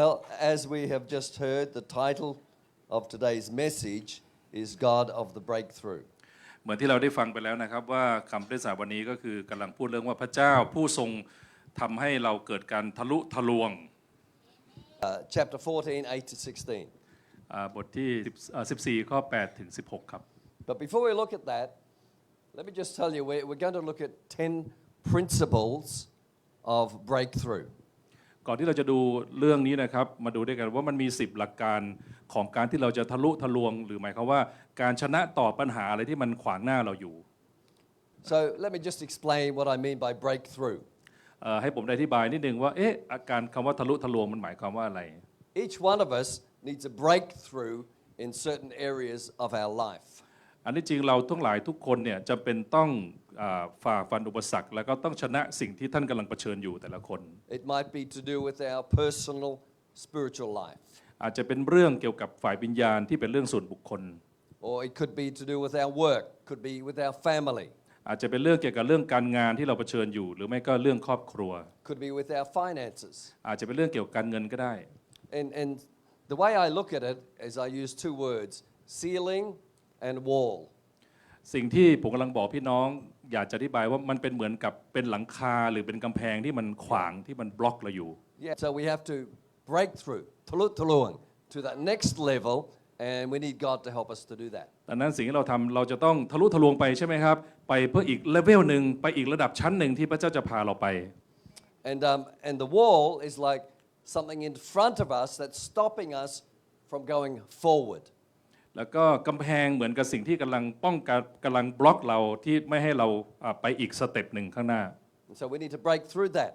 Well, as we have just heard, the title of today's message is God of the Breakthrough. เหมือนที่เราได้ฟังไปแล้วนะครับว่าคำเทศนาวันนี้ก็คือกำลังพูดเรื่องว่าพระเจ้าผู้ทรงทำให้เราเกิดการทะลุทะลวง Uh, chapter 14, 8 to 16. อ่าบทที่10อ่า14 ข้อ 8 ถึง 16 ครับ But before we look at that, let me just tell you, we're, we're going to look at 10 principles of breakthrough. ก่อนที่เราจะดูเรื่องนี้นะครับ มาดูด้วยกันว่ามันมี 10 หลักการของการที่เราจะทะลุทะลวง หรือหมายความว่าการชนะต่อปัญหาอะไรที่มันขวางหน้าเราอยู่ So let me just explain what I mean by breakthrough. เอ่อให้ผมได้อธิบายนิดนึงว่าเอ๊ะอาการคำว่าทะลุทะลวงมันหมายความว่าอะไร Each one of us needs a breakthrough in certain areas of our life. อันที่จริงเราทั้งหลายทุกคนเนี่ยจะเป็นต้องอา ฝ่าฟันอุปสรรค แล้วก็ต้องชนะสิ่งที่ท่านกำลังเผชิญอยู่แต่ละคน It might be to do with our personal spiritual life, อาจจะเป็นเรื่องเกี่ยวกับฝ่ายวิญญาณที่เป็นเรื่องส่วนบุคคล or it could be to do with our work, could be with our family, อาจจะเป็นเรื่องเกี่ยวกับเรื่องการงานที่เราเผชิญอยู่ หรือไม่ก็เรื่องครอบครัว could be with our finances. อาจจะเป็นเรื่องเกี่ยวกับการเงินก็ได้ And, and the way I look at it is I use two words ceiling and wall. สิ่งที่ผมกำลังบอกพี่น้อง อยากจะอธิบายว่ามันเป็นเหมือนกับเป็นหลังคาหรือเป็นกำแพงที่มันขวางที่มันบล็อกเราอยู่ Yeah. So we have to break through, tulut tuluang, to that next level, and we need God to help us to do that. ดังนั้นสิ่งที่เราทำเราจะต้องทะลุทะลวงไปใช่ไหมครับ ไปเพื่ออีกเลเวลหนึ่งไปอีกระดับชั้นหนึ่งที่พระเจ้าจะพาเราไป And, um, and the wall is like something in front of us that's stopping us from going forward. แล้วก็กำแพงเหมือนกับสิ่งที่กำลังป้องกันกำลังบล็อกเราที่ไม่ให้เราอ่าไปอีกสเต็ปหนึ่งข้างหน้า And so we need to break through that.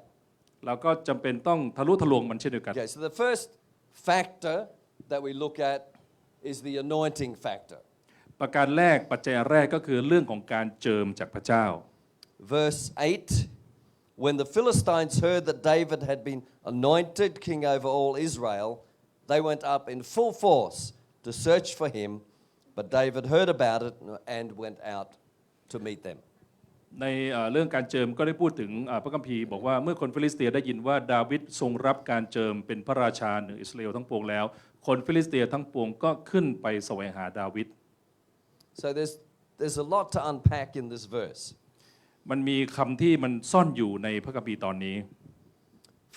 เราก็จำเป็นต้องทะลุทะลวงมันเช่นเดียวกัน Okay, so the first factor that we look at is the anointing factor. ประการแรกปัจจัยแรกก็คือเรื่องของการเจิมจากพระเจ้า Verse 8 When the Philistines heard that David had been anointed king over all Israel, they went up in full force to search for him. But David heard about it and went out to meet them. ในเอ่อเรื่องการเจิมก็ได้พูดถึงอ่าพระคัมภีร์บอกว่าเมื่อคนฟิลิสเตียได้ยินว่าดาวิดทรงรับการเจิมเป็นพระราชาเหนืออิสราเอลทั้งปวงแล้ว คนฟิลิสเตียทั้งปวงก็ขึ้นไปแสวงหาดาวิด So there's, there's a lot to unpack in this verse. มันมีคำที่มันซ่อนอยู่ในพระคัมภีร์ตอนนี้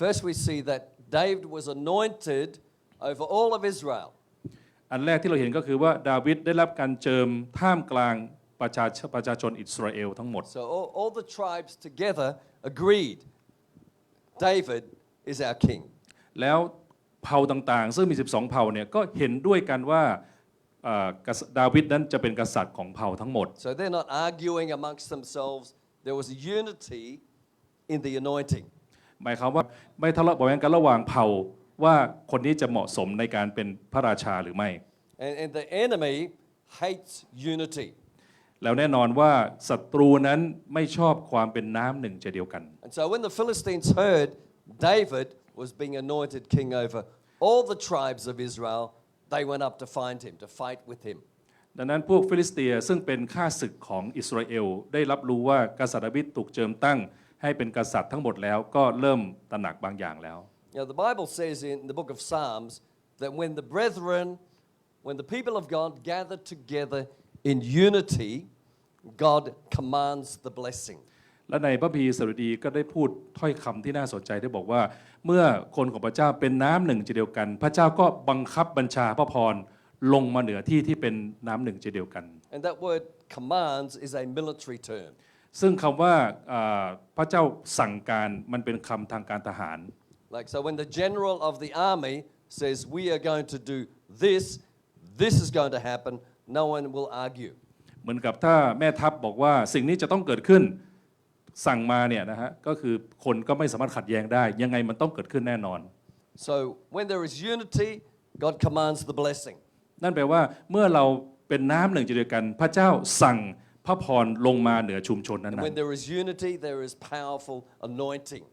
First, we see that David was anointed over all of Israel. อันแรกที่เราเห็นก็คือว่าดาวิดได้รับการเจิมท่ามกลางประชาชประชาชนอิสราเอลทั้งหมด So all, all the tribes together agreed David is our king. แล้วเผ่าต่างๆ ซึ่งมี 12 เผ่าเนี่ยก็เห็นด้วยกันว่าเอ่อกษัตริย์ดาวิดนั้นจะเป็นกษัตริย์ของเผ่าทั้งหมด So they're not arguing amongst themselves. There was a unity in the anointing. หมายความว่าไม่ทะเลาะเบาะแว้งกันระหว่างเผ่า ว่าคนนี้จะเหมาะสมในการเป็นพระราชาหรือไม่ And, and the enemy hates unity. แล้วแน่นอนว่าศัตรูนั้นไม่ชอบความเป็นน้ำหนึ่งใจเดียวกัน And so when the Philistines heard David was being anointed king over all the tribes of Israel, they went up to find him, to fight with him. ดังนั้นพวกฟิลิสเตียซึ่งเป็นข้าศึกของอิสราเอล ได้รับรู้ว่ากษัตริย์ดาวิดถูกเจิมตั้ง ให้เป็นกษัตริย์ทั้งหมดแล้วก็เริ่มตระหนักบางอย่างแล้ว Now, the Bible says in the book of Psalms that when the brethren, when the people of God gather together in unity, God commands the blessing. และในพระพีสดุดีก็ได้พูดถ้อยคำที่น่าสนใจได้บอกว่า เมื่อคนของพระเจ้าเป็นน้ำหนึ่งใจเดียวกัน พระเจ้าก็บังคับบัญชาพระพรลงมาเหนือที่ที่เป็นน้ำหนึ่งใจเดียวกัน And that word commands is a military term. ซึ่งคำว่าอ่าพระเจ้าสั่งการมันเป็นคำทางการทหาร Like, so when the general of the army says, We are going to do this, this is going to happen, no one will argue. เหมือนกับถ้าแม่ทัพบอกว่าสิ่งนี้จะต้องเกิดขึ้นสั่งมาเนี่ยนะฮะก็คือคนก็ไม่สามารถขัดแย้งได้ ยังไงมันต้องเกิดขึ้นแน่นอน So when there is unity, God commands the blessing. นั่นแปลว่าเมื่อเราเป็นน้ำหนึ่งใจเดียวกัน พระเจ้าสั่งพระพรลงมาเหนือชุมชนนั้น And ๆ when there is unity, there is powerful anointing.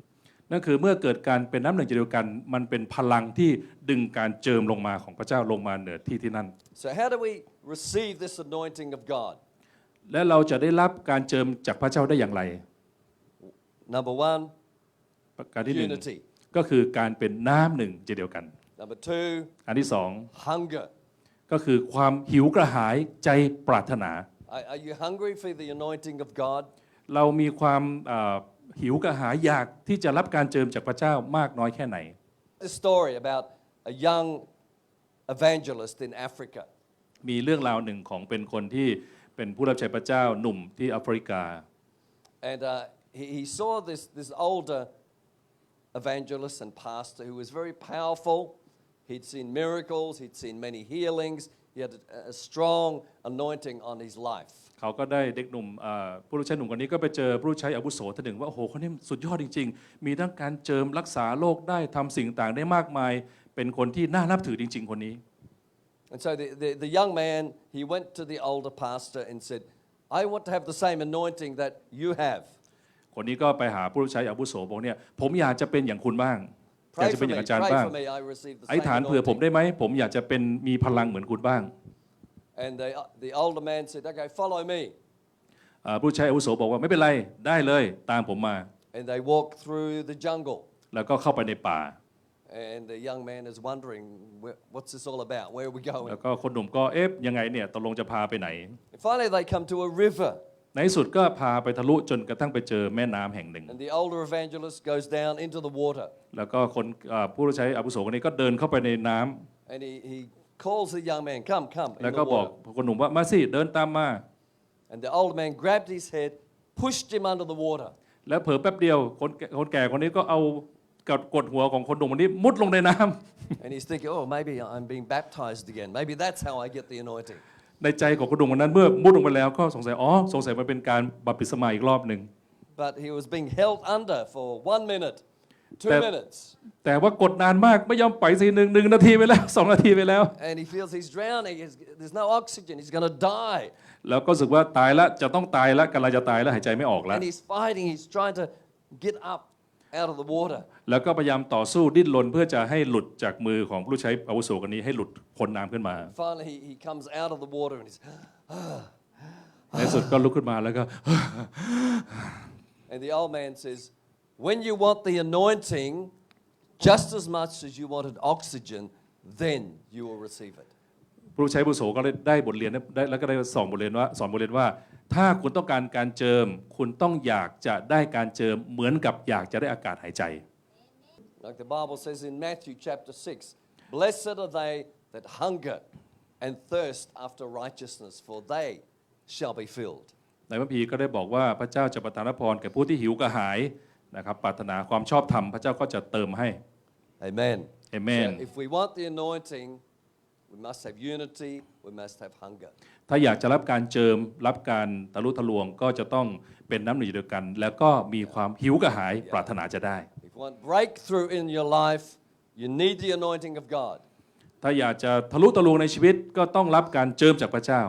นั่นคือเมื่อเกิดการเป็นน้ำหนึ่งใจเดียวกัน มันเป็นพลังที่ดึงการเจิมลงมาของพระเจ้าลงมาเหนือที่ที่นั่น So, how do we receive this anointing of God? และเราจะได้รับการเจิมจากพระเจ้าได้อย่างไร Number one, ประการที่หนึ่ง unity. ก็คือการเป็นน้ำหนึ่งใจเดียวกัน Number two, อันที่สอง hunger. ก็คือความหิวกระหายใจปรารถนา Are, are you hungry for the anointing of God? เรามีความเอ่อ หิวกระหายอยากที่จะรับการเจิมจากพระเจ้ามากน้อยแค่ไหน A story about a young evangelist in Africa. มีเรื่องราวหนึ่งของเป็นคนที่เป็นผู้รับใช้พระเจ้าหนุ่มที่แอฟริกา And uh, he, he saw this, this older evangelist and pastor who was very powerful. He'd seen miracles, he'd seen many healings, he had a, a strong anointing on his life. เขาก็ได้เด็กหนุ่มเอ่อผู้รับใช้หนุ่มคนนี้ก็ไปเจอผู้รับใช้อาวุโสท่านหนึ่งว่าโอ้โหคนนี้สุดยอดจริง ๆ มีทั้งการเจิมรักษาโรคได้ทำสิ่งต่างได้มากมาย เป็นคนที่น่านับถือจริง ๆ คนนี้ And so the, the, the young man, he went to the older pastor and said, I want to have the same anointing that you have. คนนี้ก็ไปหาผู้รับใช้อาวุโสบอกเนี่ยผมอยากจะเป็นอย่างคุณบ้างอยาก Pray จะ for เป็นอ me, ย่างอาจารย์ pray บ้าง for me, I receive the ไอ้ same ฐานเผื่อผม anointing. ได้ไหมผมอยากจะเป็นมีพลังเหมือนคุณบ้าง And the, the older man said, okay, follow me. อ่าผู้ใช้อาวุโสบอกว่าไม่เป็นไรได้เลยตามผมมา And they walked through the jungle. แล้วก็เข้าไปในป่า And the young man is wondering, "Where- what's this all about? Where are we แล้ going? วก็คนหนุ่มก็เอ๊ะยังไงเนี่ยตกลงจะพาไปไหน And finally, they come to a river. ในที่สุดก็พาไปทะลุจนกระทั่งไปเจอแม่น้ำแห่งหนึ่ง And the older evangelist goes down into the water. แล้วก็คนอ่าผู้ใช้อาวุโสคนนี้ก็เดินเข้าไปในน้ำ And he, he calls the young man, come, come. in แล้ว the ก็บอก water. คนหนุ่มว่ามาสิเดินตามมา And the older man grabbed his head, pushed him under the water. แล้วเผลอแป๊บเดียวคนแก่คนแก่คนนี้ก็เอากดกดหัวของคนหนุ่มคนนี้มุดลงในน้ำ And he's thinking, oh, maybe I'm being baptized again. Maybe that's how I get the anointing. ในใจของคนหนุ่มคนนั้นเมื่อมุดลงไปแล้วก็สงสัยอ๋อสงสัยมันเป็นการบัพติศมาอีกรอบหนึ่ง But he was being held under for one minute, two That- minutes. แต่ว่ากดนานมากไม่ยอมไปสิหนึ่งหนึ่งนาทีไปแล้วสองนาทีไปแล้ว And he feels he's drowning. He's, there's no oxygen. He's going to die. แล้วก็รู้สึกว่าตายแล้วจะต้องตายแล้วกำลังจะตายแล้วหายใจไม่ออกแล้ว And he's fighting. He's trying to get up out of the water. แล้วก็พยายามต่อสู้ดิ้นรนเพื่อจะให้หลุดจากมือของผู้ใช้อาวุโสคนนี้ให้หลุดพ้นน้ำขึ้นมา Finally, he, he comes out of the water and he's, ในที่สุดก็ลุกขึ้นมาแล้วก็ and the old man says, when you want the anointing just as much as you wanted oxygen, then you will receive it. ผู้ใช้อาวุโสก็ได้ได้บทเรียนได้แล้วก็ได้สอนบทเรียนว่าสอนบทเรียนว่า ถ้าคุณต้องการการเจิม คุณต้องอยากจะได้การเจิมเหมือนกับอยากจะได้อากาศหายใจ Like the Bible says in Matthew chapter 6, blessed are they that hunger and thirst after righteousness, for they shall be filled. ในพระพีร์ก็ได้บอกว่าพระเจ้าจะประทานพรแก่ผู้ที่หิวกระหาย นะครับปรารถนาความชอบธรรมพระเจ้าก็จะเติมให้ Amen. Amen. So if we want the anointing, we must have unity, we must have hunger. ถ้าอยากจะรับการเจิมรับการทะลุทะลวงก็จะต้องเป็นน้ำหนึ่งเดียวกัน แล้วก็มีความหิวกระหายปรารถนาจะได้ If you want breakthrough in your life, you need the anointing of God. ถ้าอยากจะทะลุทะลวงในชีวิตก็ต้องรับการเจิมจากพระเจ้า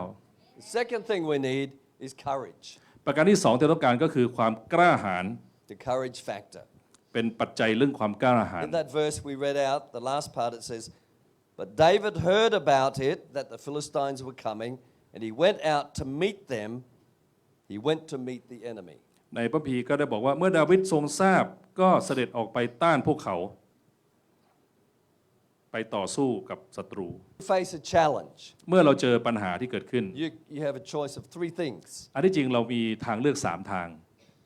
The second thing we need is courage, ประการที่สองที่ต้องการก็คือความกล้าหาญ the courage factor. เป็นปัจจัยเรื่องความกล้าหาญ In that verse we read out, the last part it says, But David heard about it, that the Philistines were coming, and he went out to meet them. He went to meet the enemy. ในพระพีร์ก็ได้บอกว่าเมื่อดาวิดทรงทราบก็เสด็จออกไปต้านพวกเขา ไปต่อสู้กับศัตรู Face a challenge. เมื่อเราเจอปัญหาที่เกิดขึ้น You, you have a choice of three things. อันที่จริงเรามีทางเลือกสามทาง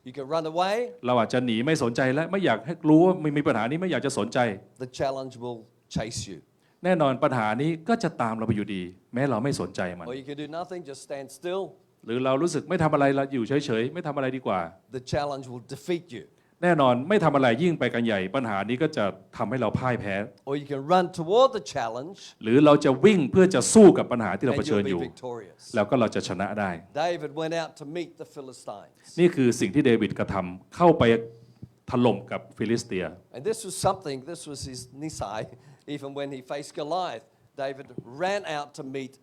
You can run away, เราอาจจะหนีไม่สนใจและไม่อยากให้รู้ว่ามีมีปัญหานี้ไม่อยากจะสนใจ the challenge will chase you. แน่นอนปัญหานี้ก็จะตามเราไปอยู่ดี แม้เราไม่สนใจมัน Or you can do nothing, just stand still. หรือเรารู้สึกไม่ทำอะไรเราอยู่เฉยๆ ไม่ทำอะไรดีกว่า The challenge will defeat you. แน่นอนไม่ทำอะไรยิ่งไปกันใหญ่ปัญหานี้ก็จะทำให้เราพ่ายแพ้ Or you can run toward the challenge หรือเราจะวิ่งเพื่อจะสู้กับปัญหาที่เรา and เผชิญ you'll อยู่ be victorious. แล้วก็เราจะชนะได้ David went out to meet the Philistines. นี่คือสิ่งที่เดวิดกระทำเข้าไปถล่มกับฟิลิสเตีย And this was something, this was his nisai. Even when he faced Goliath, David ran out to meet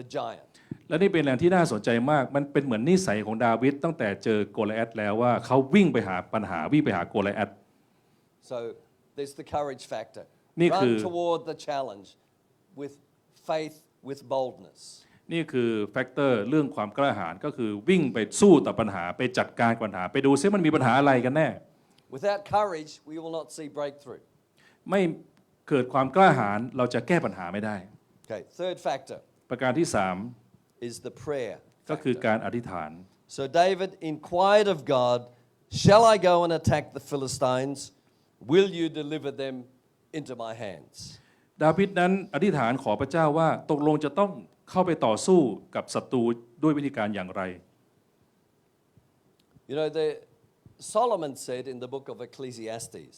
the giant. และนี่เป็นแรงที่น่าสนใจมาก มันเป็นเหมือนนิสัยของดาวิดตั้งแต่เจอโกลิแอตแล้วว่าเขาวิ่งไปหาปัญหาวิ่งไปหาโกลิแอต So there's the courage factor. นี่คือ Run toward the challenge with faith, with boldness. นี่คือแฟกเตอร์เรื่องความกล้าหาญก็คือวิ่งไปสู้ต่อปัญหาไปจัดการกับปัญหา ไปดูซิมันมีปัญหาอะไรกันแน่ Without courage, we will not see breakthrough. ไม่เกิดความกล้าหาญเราจะแก้ปัญหาไม่ได้ Okay, third factor ประการที่สาม is the prayer. ก็คือ factor. การอธิษฐาน So David inquired of God, Shall I go and attack the Philistines? Will you deliver them into my hands? ดาวิดนั้นอธิษฐานขอพระเจ้าว่าตกลงจะต้องเข้าไปต่อสู้กับศัตรูด้วยวิธีการอย่างไร You know, the, Solomon said in the book of Ecclesiastes,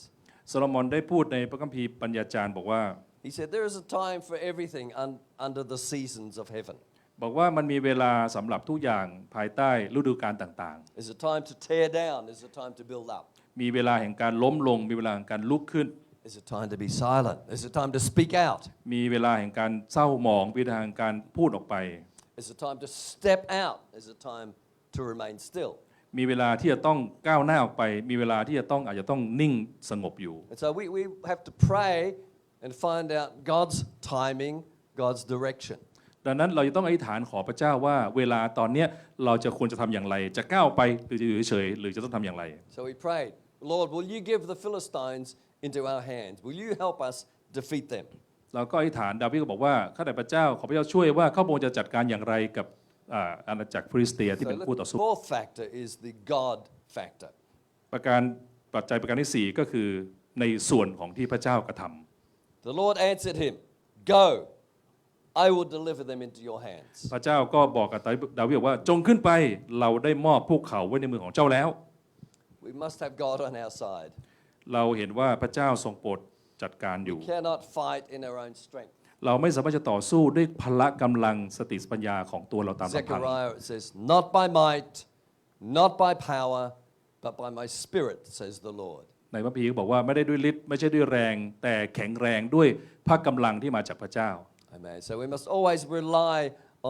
โซโลมอนได้พูดในพระคัมภีร์ปัญญาจารย์บอกว่า he said, There is a time for everything un- under the seasons of heaven. บอกว่ามันมีเวลาสำหรับทุกอย่างภายใต้ฤดูกาลต่าง There's a time to tear down, there's a time to build up. ๆ มีเวลาแห่งการล้มลง มีเวลาแห่งการลุกขึ้น There's a time to be silent, there's a time to speak out, มีเวลาแห่งการเศร้าหมองมีเวลาแห่งการพูดออกไป there's a time to step out, there's a time to remain still. มีเวลาที่จะต้องก้าวหน้าออกไป มีเวลาที่จะต้องอาจจะต้องนิ่งสงบอยู่ And so we, we have to pray and find out God's timing, God's direction. ดังนั้นเราจะต้องอธิษฐานขอพระเจ้าว่าเวลาตอนเนี้ยเราจะควรจะทำอย่างไร จะก้าวไปหรือจะอยู่เฉยๆหรือจะต้องทำอย่างไร So we prayed, Lord, will you give the Philistines into our hands? Will you help us defeat them? เราก็อธิษฐานดาวิดก็บอกว่าข้าแต่พระเจ้าขอพระเจ้าช่วยว่าข้าพระองค์จะจัดการอย่างไรกับอ่าอาณาจักรฟิลิสเตียที่ So เป็น the คู่ต่อสู้ fourth factor is the God factor. ประการปัจจัยประการที่สี่ก็คือในส่วนของที่พระเจ้ากระทำ The Lord answered him, Go, I will deliver them into your hands. พระเจ้าก็บอกกับดาวิดว่าจงขึ้นไปเราได้มอบพวกเขาไว้ในมือของเจ้าแล้ว We must have God on our side. เราเห็นว่าพระเจ้าทรงโปรดจัดการอยู่ We cannot fight in our own strength. เราไม่สามารถจะต่อสู้ด้วยพละกำลังสติปัญญาของตัวเราตามลำพัง Zechariah it says, Not by might, not by power, but by my spirit, says the Lord. ในพระพีร์ก็บอกว่าไม่ได้ด้วยฤทธิ์ไม่ใช่ด้วยแรง แต่แข็งแรงด้วยพระกำลังที่มาจากพระเจ้า Amen. So we must always rely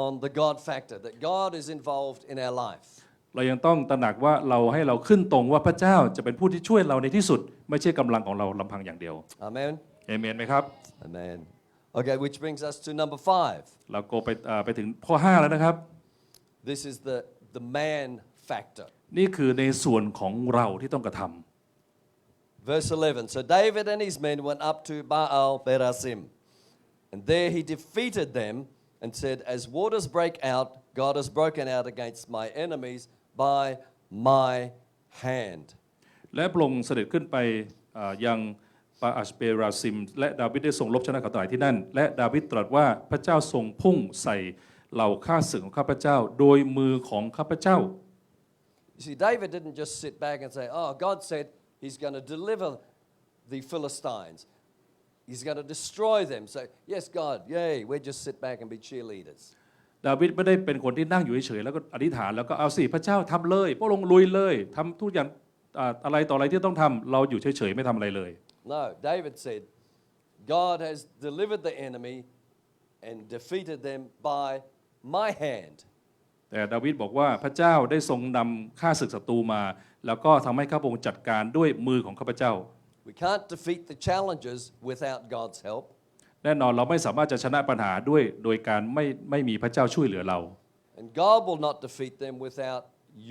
on the God factor, that God is involved in our life. เรายังต้องตระหนักว่าเราให้เราขึ้นตรงว่าพระเจ้าจะเป็นผู้ที่ช่วยเราในที่สุด ไม่ใช่กำลังของเราลำพังอย่างเดียว Amen. เอเมนไหมครับ Amen. Okay, which brings us to number five. เราโกไปอ่าไปถึงข้อ5แล้วนะครับ This is the, the man factor. นี่คือในส่วนของเราที่ต้องกระทำ Verse 11 So David and his men went up to Baal Perasim, and there he defeated them and said, As waters break out, God has broken out against my enemies by my hand. และพระองค์เสด็จขึ้นไปอ่ายังปาอัชเปราซิม และดาวิดได้ทรงรบชนะกับตายที่นั่น และดาวิดตรัสว่าพระเจ้าทรงพุ่งใส่เหล่าข้าศึกของข้าพเจ้า โดยมือของข้าพเจ้า You see, David didn't just sit back and say, Oh, God said he's going to deliver the Philistines. He's going to destroy them. So, yes, God, yay, we just sit back and be cheerleaders. ดาวิดไม่ได้เป็นคนที่นั่งอยู่เฉยๆแล้วก็อธิษฐานแล้วก็เอาสิพระเจ้าทำเลยพระองค์ลุยเลยทำทุกอย่างอ่าอะไรต่ออะไรที่ต้องทำเราอยู่เฉยๆไม่ทำอะไรเลย No, David said, God has delivered the enemy and defeated them by my hand. แต่ดาวิดบอกว่าพระเจ้าได้ทรงนำข้าศึกศัตรูมา แล้วก็ทำให้ข้าพระองค์จัดการด้วยมือของข้าพเจ้า We can't defeat the challenges without God's help. แน่นอนเราไม่สามารถจะชนะปัญหาด้วยโดยการไม่ไม่มีพระเจ้าช่วยเหลือเรา And God will not defeat them without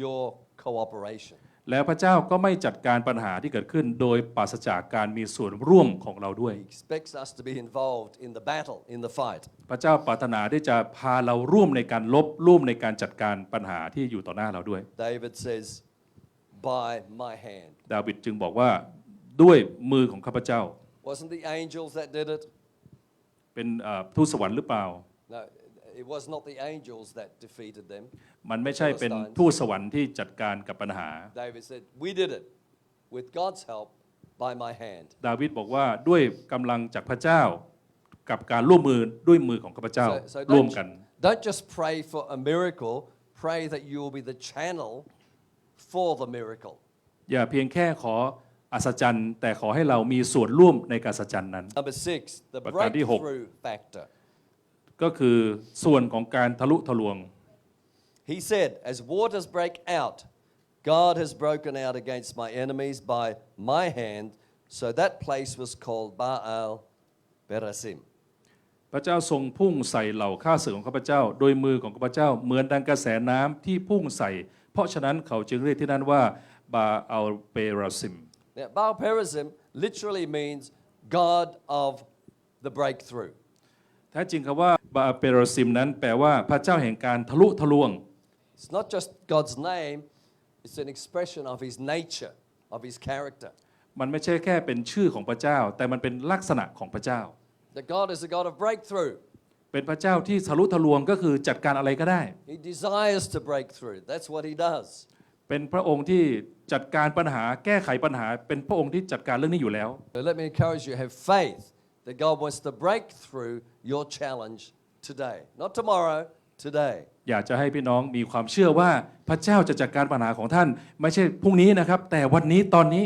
your cooperation. แล้วพระเจ้าก็ไม่จัดการปัญหาที่เกิดขึ้น โดยปราศจากการมีส่วนร่วมของเราด้วย He expects us to be involved in the battle, in the fight. พระเจ้าปรารถนาที่จะพาเราร่วมในการลบร่วมในการจัดการปัญหาที่อยู่ต่อหน้าเราด้วย David says, by my hand. ดาวิดจึงบอกว่าด้วยมือของข้าพเจ้า Wasn't the angels that did it? เป็นเอ่อทูตสวรรค์หรือเปล่า No, it was not the angels that defeated them. มันไม่ใช่เป็นทูตสวรรค์ที่จัดการกับปัญหา David said, We did it with God's help by my hand. ดาวิดบอกว่าด้วยกำลังจากพระเจ้า กับการร่วมมือด้วยมือของข้าพเจ้า So, so ร่วม don't, กัน don't just pray for a miracle, pray that you will be the channel for the miracle. อย่าเพียงแค่ขออัศจรรย์แต่ขอให้เรามีส่วนร่วมในการอัศจรรย์นั้น Number six, the ประการที่หก breakthrough factor. ก็คือส่วนของการทะลุทะลวง He said, As waters break out, God has broken out against my enemies by my hand. So that place was called Baal Berasim. พระเจ้าทรงพุ่งใส่เหล่าข้าศึกของข้าพเจ้า โดยมือของข้าพเจ้าเหมือนดังกระแสน้ำที่พุ่งใส่ เพราะฉะนั้นเขาจึงเรียกที่นั่นว่าบาอัลเปราซิม Now, Baal Perazim literally means God of the breakthrough. แท้จริงคำว่าบาเปโรซิมนั้นแปลว่าพระเจ้าแห่งการทะลุทะลวง It's not just God's name, it's an expression of his nature, of his character. มันไม่ใช่แค่เป็นชื่อของพระเจ้า แต่มันเป็นลักษณะของพระเจ้า That God is a God of breakthrough. เป็นพระเจ้าที่ทะลุทะลวงก็คือจัดการอะไรก็ได้ He desires to break through. That's what he does. เป็นพระองค์ที่จัดการปัญหาแก้ไขปัญหา เป็นพระองค์ที่จัดการเรื่องนี้อยู่แล้ว So let me encourage you have faith that God wants to break through your challenge today. Not tomorrow, today. อยากจะให้พี่น้องมีความเชื่อว่าพระเจ้าจะจัดการปัญหาของท่าน ไม่ใช่พรุ่งนี้นะครับ แต่วันนี้ตอนนี้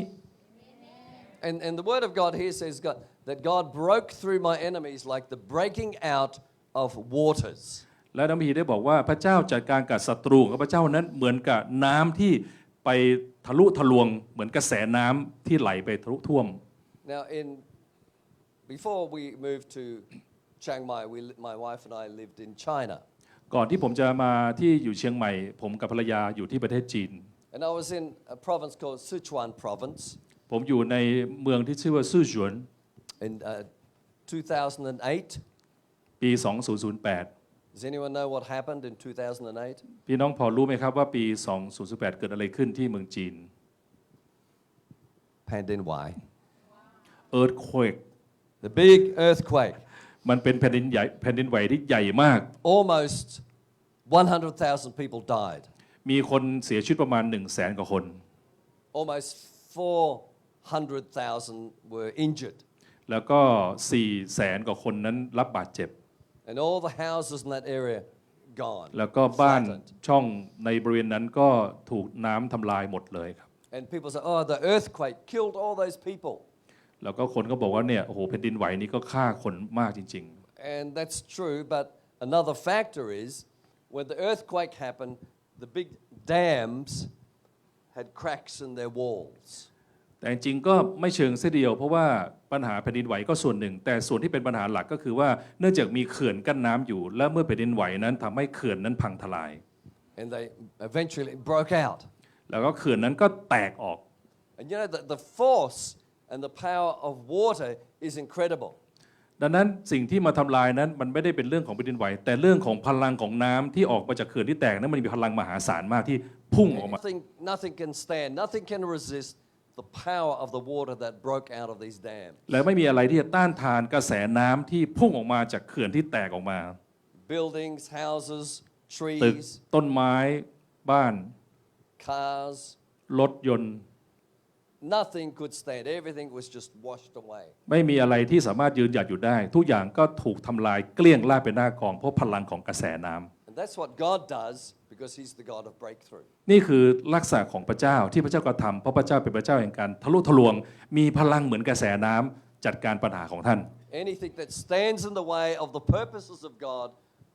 And, and the word of God here says God, that God broke through my enemies like the breaking out of waters. และน้ำพีร์ได้บอกว่าพระเจ้าจัดการกับศัตรูของพระเจ้านั้นเหมือนกับน้ำที่ไปทะลุทะลวงเหมือนกระแสน้ำที่ไหลไปทะลุท่วม Now, in before we moved to Chiang Mai, we, li- my wife and I lived in China. ก่อนที่ผมจะมาที่อยู่เชียงใหม่ ผมกับภรรยาอยู่ที่ประเทศจีน And I was in a province called Sichuan province ผมอยู่ในเมืองที่ชื่อว่าซื่อหยวน in uh, 2008. ปี 2008 Does anyone know what happened in 2008? พี่น้องพอรู้ไหมครับว่าปี 2008 เกิดอะไรขึ้นที่เมืองจีน Pandin Wai. earthquake The big earthquake. มันเป็นแผ่นดินใหญ่แผ่นดินไหวที่ใหญ่มาก Almost 100,000 people died. มีคนเสียชีวิตประมาณ 1 0 0 0 0แสนกว่าคน Almost 400,000 were injured. แล้วก็4 0 0แสนกว่าคนนั้นรับบาดเจ็บ And all the houses in that area gone. แล้วก็บ้าน flattened. ช่องในบริเวณนั้นก็ถูกน้ำทำลายหมดเลยครับ And people say, oh, the earthquake killed all those people. แล้วก็คนก็บอกว่าเนี่ยโอ้โหแผ่นดินไหวนี้ก็ฆ่าคนมากจริง And that's true, but another factor is when the earthquake happened, the big dams had cracks in their walls. ๆแต่จริงๆก็ไม่เชิงเสียเดียว เพราะว่าปัญหาแผ่นดินไหวก็ส่วนหนึ่ง แต่ส่วนที่เป็นปัญหาหลักก็คือว่าเนื่องจากมีเขื่อนกั้นน้ำอยู่ และเมื่อแผ่นดินไหวนั้นทำให้เขื่อนนั้นพังทลาย And they eventually broke out. แล้วก็เขื่อนนั้นก็แตกออก And you know, the, the force and the power of water is incredible. ดังนั้นสิ่งที่มาทำลายนั้นมันไม่ได้เป็นเรื่องของแผ่นดินไหว แต่เรื่องของพลังของน้ำที่ออกมาจากเขื่อนที่แตกนั้นมันมีพลังมหาศาลมากที่พุ่งออกมา Nothing, nothing can stand, nothing can resist the power of the water that broke out of these dams. และไม่มีอะไรที่จะต้านทานกระแสน้ำที่พุ่งออกมาจากเขื่อนที่แตกออกมา Buildings, houses, ตึก trees, ต้นไม้บ้าน cars, รถยนต์ nothing could stand. Everything was just washed away. ไม่มีอะไรที่สามารถยืนหยัดอยู่ได้ ทุกอย่างก็ถูกทำลายเกลี้ยงล่าบเป็นหน้ากองเพราะพลังของกระแสน้ำ And that's what God does because He's the God of breakthrough. นี่คือลักษณะของพระเจ้าที่พระเจ้ากระทำเพราะพระเจ้าเป็นพระเจ้าแห่งการทะลุทะลวง มีพลังเหมือนกระแสน้ำจัดการปัญหาของท่าน Anything that stands in the way of the purposes of God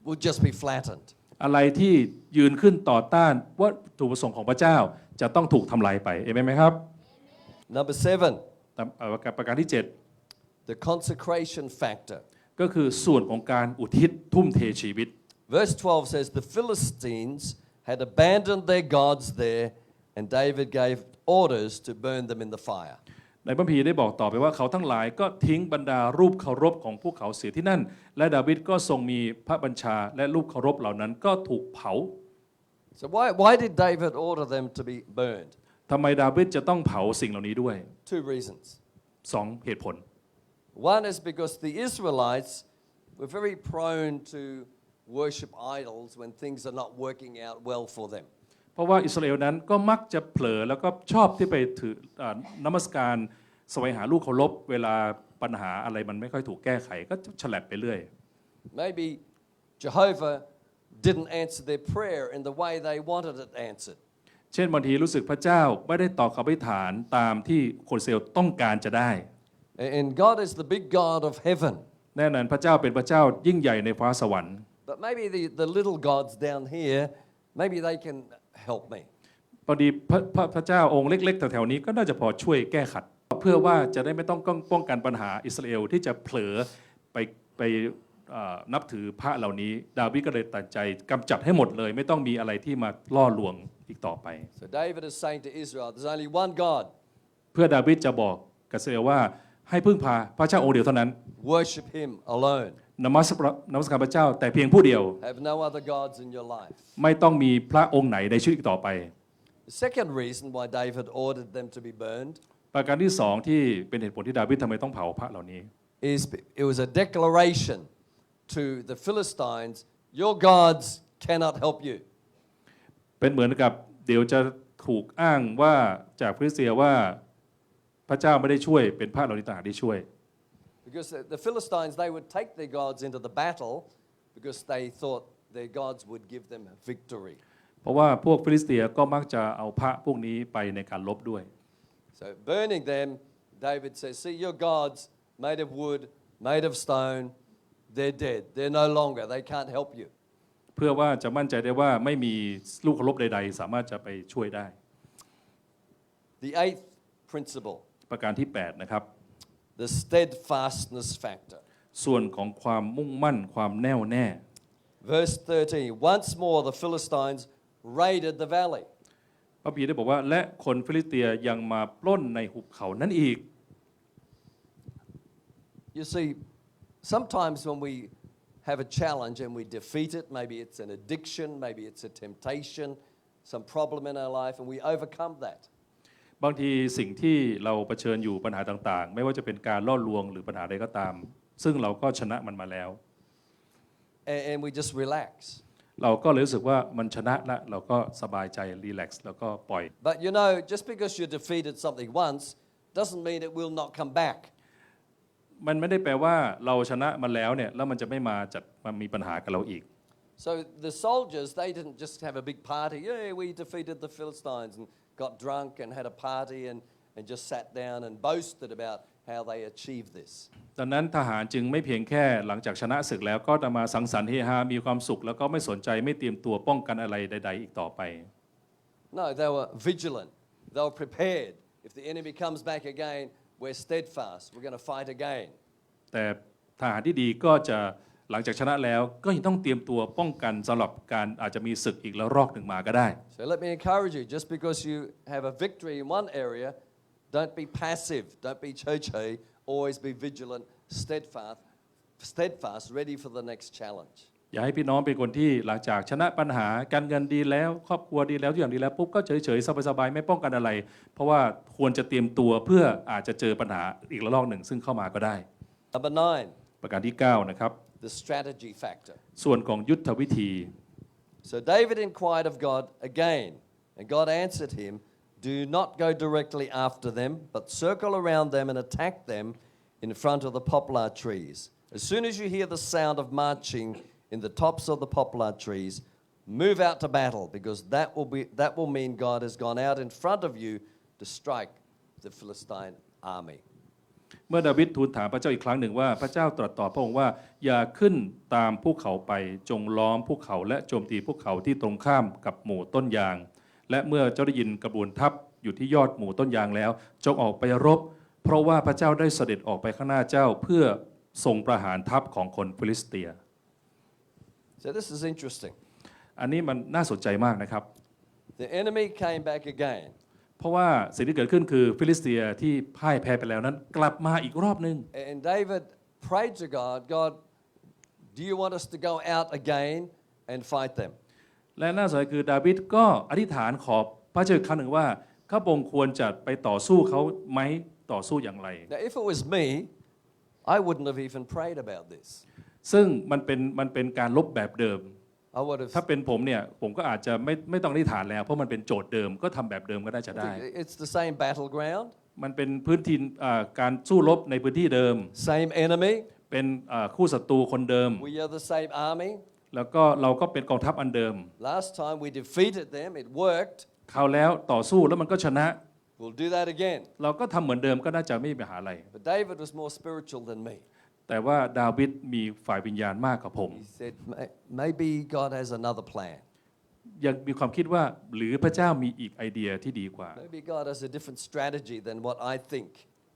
will just be flattened. อะไรที่ยืนขึ้นต่อต้านวัตถุประสงค์ของพระเจ้าจะต้องถูกทำลายไปเอเมนไหมครับ Number seven, ตามเอ่อประการที่ the consecration factor. 7 ก็คือส่วนของการอุทิศทุ่มเทชีวิต Verse 12 says, The Philistines had abandoned their gods there, and David gave orders to burn them in the fire. ในพระคัมภีร์ได้บอกต่อไปว่าเขาทั้งหลายก็ทิ้งบรรดารูปเคารพของพวกเขาเสียที่นั่น และดาวิดก็ทรงมีพระบัญชาและรูปเคารพเหล่านั้นก็ถูกเผา So, why, why did David order them to be burned? ทำไมดาวิดจะต้องเผาสิ่งเหล่านี้ด้วย Two reasons. สองเหตุผล One is because the Israelites were very prone to worship idols when things are not working out well for them. เพราะว่าอิสราเอลนั้นก็มักจะเผลอแล้วก็ชอบที่ไปถืออานมัสการแสวงหาลูกเคารพเวลาปัญหาอะไรมันไม่ค่อยถูกแก้ไขก็ฉลับไปเรื่อย Maybe Jehovah didn't answer their prayer in the way they wanted it answered. เช่นบางทีรู้สึกพระเจ้าไม่ได้ตอบคำอธิษฐานตามที่คนอิสราเอลต้องการจะได้ And God is the big God of heaven. แน่นอนพระเจ้าเป็นพระเจ้ายิ่งใหญ่ในฟ้าสวรรค์ But maybe the, the little gods down here, maybe they can help me. พอดีพระพระพระเจ้าองค์เล็กๆแถวๆนี้ก็น่าจะพอช่วยแก้ขัด เพื่อว่าจะได้ไม่ต้องป้องกันปัญหาอิสราเอลที่จะเผลอไปไปเอ่อนับถือพระเหล่านี้ ดาวิดก็เลยตัดใจกำจัดให้หมดเลย ไม่ต้องมีอะไรที่มาล่อลวงอีกต่อไป So David is saying to Israel, there's only one God. เพื่อดาวิดจะบอกกับอิสราเอลว่าให้พึ่งพาพระเจ้าองค์เดียวเท่านั้น Worship Him alone. นมัสการนมัสการพระเจ้า แต่เพียงผู้เดียว Have no other gods in your life. ไม่ต้องมีพระองค์ไหนในชีวิตอีกต่อไป The second reason why David ordered them to be burned ประการที่สองที่เป็นเหตุผลที่ดาวิดทำไมต้องเผาพระเหล่านี้ is it was a declaration to the Philistines your gods cannot help you. เป็นเหมือนกับเดี๋ยวจะถูกอ้างว่าจากคริสเตียว่าพระเจ้าไม่ได้ช่วยเป็นพระเหล่านี้ต่างหากที่ช่วย Because the, the Philistines, they would take their gods into the battle because they thought their gods would give them victory. เพราะว่าพวกฟิลิสเตียก็มักจะเอาพระพวกนี้ไปในการลบด้วย So burning them, David says, See, your gods made of wood, made of stone, they're dead. They're no longer. They can't help you. เพื่อว่าจะมั่นใจได้ว่าไม่มีลูกเคารพใด ๆ สามารถจะไปช่วยได้ The eighth principle, ประการที่ 8 นะครับ the steadfastness factor. ส่วนของความมุ่งมั่นความแน่วแน่ Verse 13 Once more the Philistines raided the valley. พระบีได้บอกว่า และคนฟิลิสเตียยังมาปล้นในหุบเขานั่นอีก You see, sometimes when we have a challenge and we defeat it, maybe it's an addiction, maybe it's a temptation, some problem in our life, and we overcome that. บางทีสิ่งที่เราเผชิญอยู่ปัญหาต่างๆ ไม่ว่าจะเป็นการล่อลวงหรือปัญหาใดก็ตาม ซึ่งเราก็ชนะมันมาแล้ว And, and we just relax. เราก็เลยรู้สึกว่ามันชนะละเราก็สบายใจรีแลกซ์แล้วก็ปล่อย But you know, just because you defeated something once doesn't mean it will not come back. มันไม่ได้แปลว่าเราชนะมันแล้วเนี่ยแล้วมันจะไม่มาจัดมามีปัญหากับเราอีก So the soldiers, they didn't just have a big party. Yeah, we defeated the Philistines and got drunk and had a party and, and just sat down and boasted about how they achieved this. ดังนั้นทหารจึงไม่เพียงแค่หลังจากชนะศึกแล้วก็จะมาสังสรรค์เฮฮา มีความสุข แล้วก็ไม่สนใจไม่เตรียมตัวป้องกันอะไรใด ๆ อีกต่อไป No, they were vigilant. They were prepared. If the enemy comes back again, we're steadfast. We're going to fight again. แต่ทหารที่ดีก็จะ หลังจากชนะแล้วก็ยังต้องเตรียมตัวป้องกันสำหรับการอาจจะมีศึกอีกแล้วรอกหนึ่งมาก็ได้ So let me encourage you just because you have a victory in one area, don't be passive. Don't be choche. Always be vigilant, steadfast, steadfast, ready for the next challenge. อย่าให้พี่น้องเป็นคนที่หลังจากชนะปัญหาการเงินดีแล้วครอบครัวดีแล้วทุกอย่างดีแล้วปุ๊บก็เฉยๆสบายๆไม่ป้องกันอะไร เพราะว่าควรจะเตรียมตัวเพื่ออาจจะเจอปัญหาอีกระลอกหนึ่งซึ่งเข้ามาก็ได้ Number nine, ประการที่ 9 นะครับ the strategy factor. ส่วนของยุทธวิธี So David inquired of God again, and God answered him, Do not go directly after them, but circle around them and attack them in front of the poplar trees. As soon as you hear the sound of marching in the tops of the poplar trees, move out to battle, because that will, be, that will mean God has gone out in front of you to strike the Philistine army. เมื่อดาวิดทูลถามพระเจ้าอีกครั้งหนึ่งว่าพระเจ้าตรัสตอบพระองค์ว่า อย่าขึ้นตามภูเขาไปจงล้อมภูเขาและโจมตีภูเขาที่ตรงข้ามกับหมู่ต้นยาง และเมื่อเจ้าได้ยินกระบวนทัพอยู่ที่ยอดหมู่ต้นยางแล้ว จงออกไปรบ เพราะว่าพระเจ้าได้เสด็จออกไปข้างหน้าเจ้าเพื่อทรงประหารทัพของคนฟิลิสเตีย So this is interesting. อันนี้มันน่าสนใจมากนะครับ The enemy came back again. เพราะว่าสิ่งที่เกิดขึ้นคือฟิลิสเตียที่พ่ายแพ้ไปแล้วนั้น กลับมาอีกรอบหนึ่ง And David prayed to God, God, do you want us to go out again and fight them? และน่าสนใจคือดาวิดก็อธิษฐานขอพระเจ้าอีกครั้งหนึ่งว่าข้าพงศ์ควรจะไปต่อสู้เขาไหมต่อสู้อย่างไร Now, if it was me, I wouldn't have even prayed about this. ซึ่งมันเป็นมันเป็นการลบแบบเดิม I would have. ถ้าเป็นผมเนี่ยผมก็อาจจะไม่ไม่ต้องอธิษฐานแล้ว เพราะมันเป็นโจทย์เดิมก็ทำแบบเดิมก็ได้จะได้ It's the same battleground, มันเป็นพื้นที่อ่าการสู้รบในพื้นที่เดิม same enemy. เป็นอ่าคู่ศัตรูคนเดิม We are the same army. แล้วก็เราก็เป็นกองทัพอันเดิม Last time we defeated them, it worked. คราวแล้วต่อสู้แล้วมันก็ชนะ We'll do that again. เราก็ทำเหมือนเดิมก็น่าจะไม่มีปัญหาอะไร But David was more spiritual than me. แต่ว่าดาวิดมีฝ่ายวิญญาณมากกว่าผม He said, "May- maybe God has another plan. ยังมีความคิดว่าหรือพระเจ้ามีอีกไอเดียที่ดีกว่า Maybe God has a different strategy than what I think.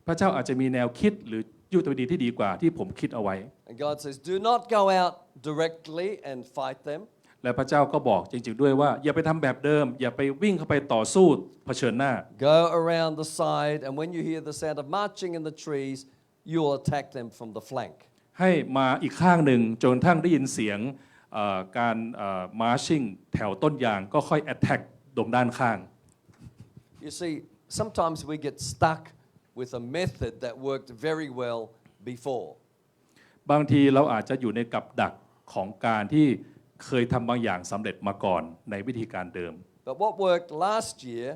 พระเจ้าอาจจะมีแนวคิดหรือยุทธวิธีที่ดีกว่าที่ผมคิดเอาไว้ And God says, do not go out directly and fight them. และพระเจ้าก็บอกจริงๆด้วยว่า อย่าไปทำแบบเดิม อย่าไปวิ่งเข้าไปต่อสู้เผชิญหน้า Go around the side, and when you hear the sound of marching in the trees, you'll attack them from the flank. ให้มาอีกข้างหนึ่งจนกระทั่งได้ยินเสียงเอ่อการมาร์ชิ่งแถวต้นยางก็ค่อยแอ t แทกตรงด้านข้าง You see, sometimes we get stuck with a method that worked very well before. บางทีเราอาจจะอยู่ในกับดักของการที่เคยทำบางอย่างสำเร็จมาก่อนในวิธีการเดิม But what worked last year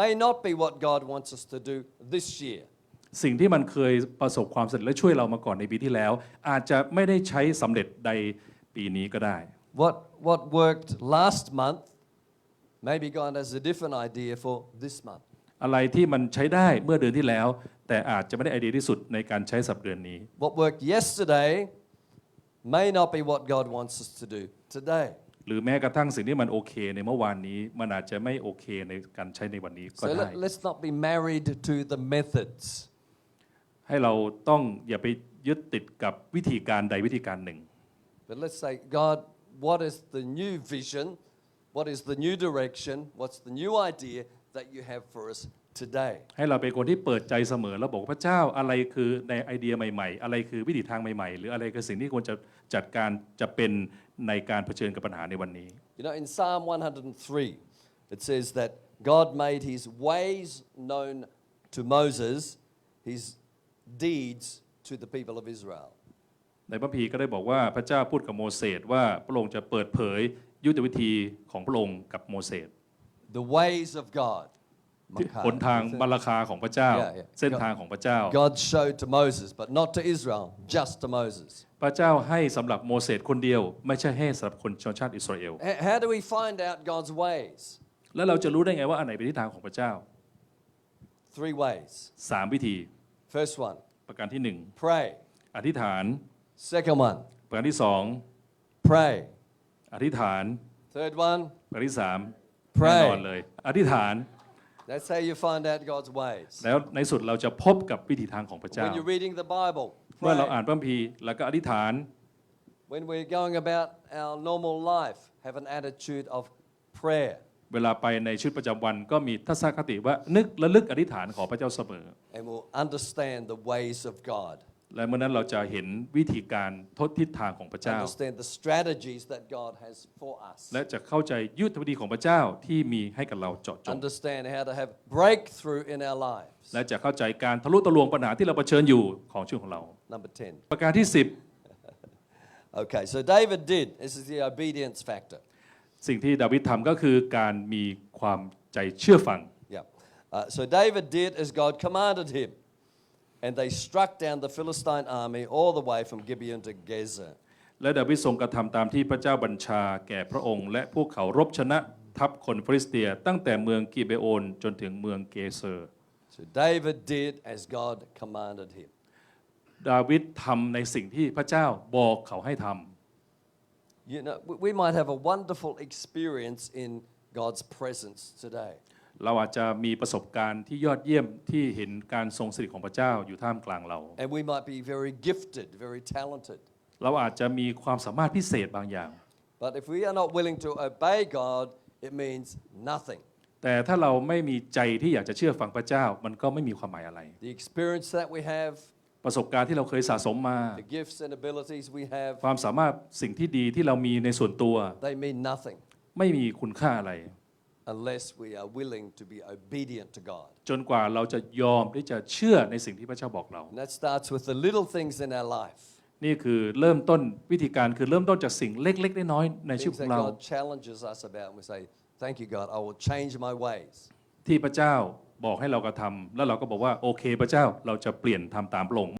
may not be what God wants us to do this year. สิ่งที่มันเคยประสบความสำเร็จและช่วยเรามาก่อนในปีที่แล้ว อาจจะไม่ได้ใช้สำเร็จในปีนี้ก็ได้ What, what worked last month, maybe God has a different idea for this month. อะไรที่มันใช้ได้เมื่อเดือนที่แล้ว แต่อาจจะไม่ได้ไอเดียที่สุดในการใช้สับเดือนนี้ What worked yesterday may not be what God wants us to do today. หรือแม้กระทั่งสิ่งที่มันโอเคในเมื่อวานนี้มันอาจจะไม่โอเคในการใช้ในวันนี้ก็ So ได้ let, let's not be married to the methods. ให้เราต้องอย่าไปยึดติดกับวิธีการใดวิธีการหนึ่ง But let's say, God, what is the new vision? What is the new direction? What's the new idea that you have for us today? ให้เราเป็นคนที่เปิดใจเสมอแล้วบอกว่าพระเจ้าอะไรคือในไอเดียใหม่ๆ อะไรคือวิถีทางใหม่ๆ หรืออะไรคือสิ่งที่ควรจะจัดการจะเป็นในการเผชิญกับปัญหาในวันนี้ You know, in Psalm 103, it says that God made his ways known to Moses, his deeds to the people of Israel. ในพระพีร์ก็ได้บอกว่าพระเจ้าพูดกับโมเสสว่าพระองค์จะเปิดเผยยุทธวิธีของพระองค์กับโมเสส The ways of God. ที่หนทางบรรลคาของพระเจ้า Yeah, yeah. เส้นทางของพระเจ้า God showed to Moses, but not to Israel, just to Moses. พระเจ้าให้สำหรับโมเสสคนเดียว ไม่ใช่ให้สำหรับคนชนชาติอิสราเอล H- How do we find out God's ways? แล้วเราจะรู้ได้ไงว่าอันไหนเป็นทิศทางของพระเจ้า Three ways. สามวิธี First one, ประการที่หนึ่ง pray. อธิษฐาน Second one, ประการที่สอง pray. อธิษฐาน Third one, ประการที่สาม Pray แน่นอนเลย อธิษฐาน that's how you find out God's ways. แล้วในสุดเราจะพบกับวิธีทางของพระเจ้า When you're reading the Bible, เมื่อเรา pray. อ่านพระคัมภีร์แล้วก็อธิษฐาน When we're going about our normal life, have an attitude of prayer. เวลาไปในชีวิตประจำวันก็มีทัศนคติว่านึกและลึกอธิษฐานของพระเจ้าเสมอ And we'll understand the ways of God. และเมื่อนั้นเราจะเห็นวิธีการทศทิศทางของพระเจ้า Understand the strategies that God has for us. และจะเข้าใจยุทธวิธีของพระเจ้าที่มีให้กับเราเจาะจง Understand how to have breakthrough in our lives. และจะเข้าใจการทะลุทะลวงปัญหาที่เราเผชิญอยู่ของชีวิตของเรา Number 10. ประการที่ Okay, so David did. This is the obedience factor. 10สิ่งที่ดาวิดทำก็คือการมีความใจเชื่อฟัง Yeah. Uh, so David did as God commanded him. And they struck down the Philistine army all the way from Gibeon to Gezer. และดาวิดทรงกระทำตามที่พระเจ้าบัญชาแก่พระองค์ และพวกเขารบชนะทัพคนฟิลิสเตีย ตั้งแต่เมืองกิเบโอนจนถึงเมืองเกเซอร์ So David did as God commanded him. ดาวิดทำในสิ่งที่พระเจ้าบอกเขาให้ทำ You know, we- we might have a wonderful experience in God's presence today. เราอาจจะมีประสบการณ์ที่ยอดเยี่ยมที่เห็นการทรงสถิตของพระเจ้าอยู่ท่ามกลางเรา And we might be very gifted, very talented. เราอาจจะมีความสามารถพิเศษบางอย่าง But if we are not willing to obey God, it means nothing. แต่ถ้าเราไม่มีใจที่อยากจะเชื่อฟังพระเจ้า มันก็ไม่มีความหมายอะไร The experience that we have, ประสบการณ์ที่เราเคยสะสมมา the gifts and abilities we have, ความสามารถสิ่งที่ดีที่เรามีในส่วนตัว they mean nothing ไม่มีคุณค่าอะไร unless we are willing to be obedient to God. จนกว่าเราจะยอมที่จะเชื่อในสิ่งที่พระเจ้าบอกเรา And that starts with the little things in our life. นี่คือเริ่มต้นวิธีการคือเริ่มต้นจากสิ่งเล็กๆน้อยๆในชีวิต Things ขอ that งเรา God challenges us about. And we say, Thank you, God. I will change my ways. ที่พระเจ้า บอกให้เรากระทำแล้วเราก็บอกว่าโอเคพระเจ้าเราจะเปลี่ยนทำตามพระองค์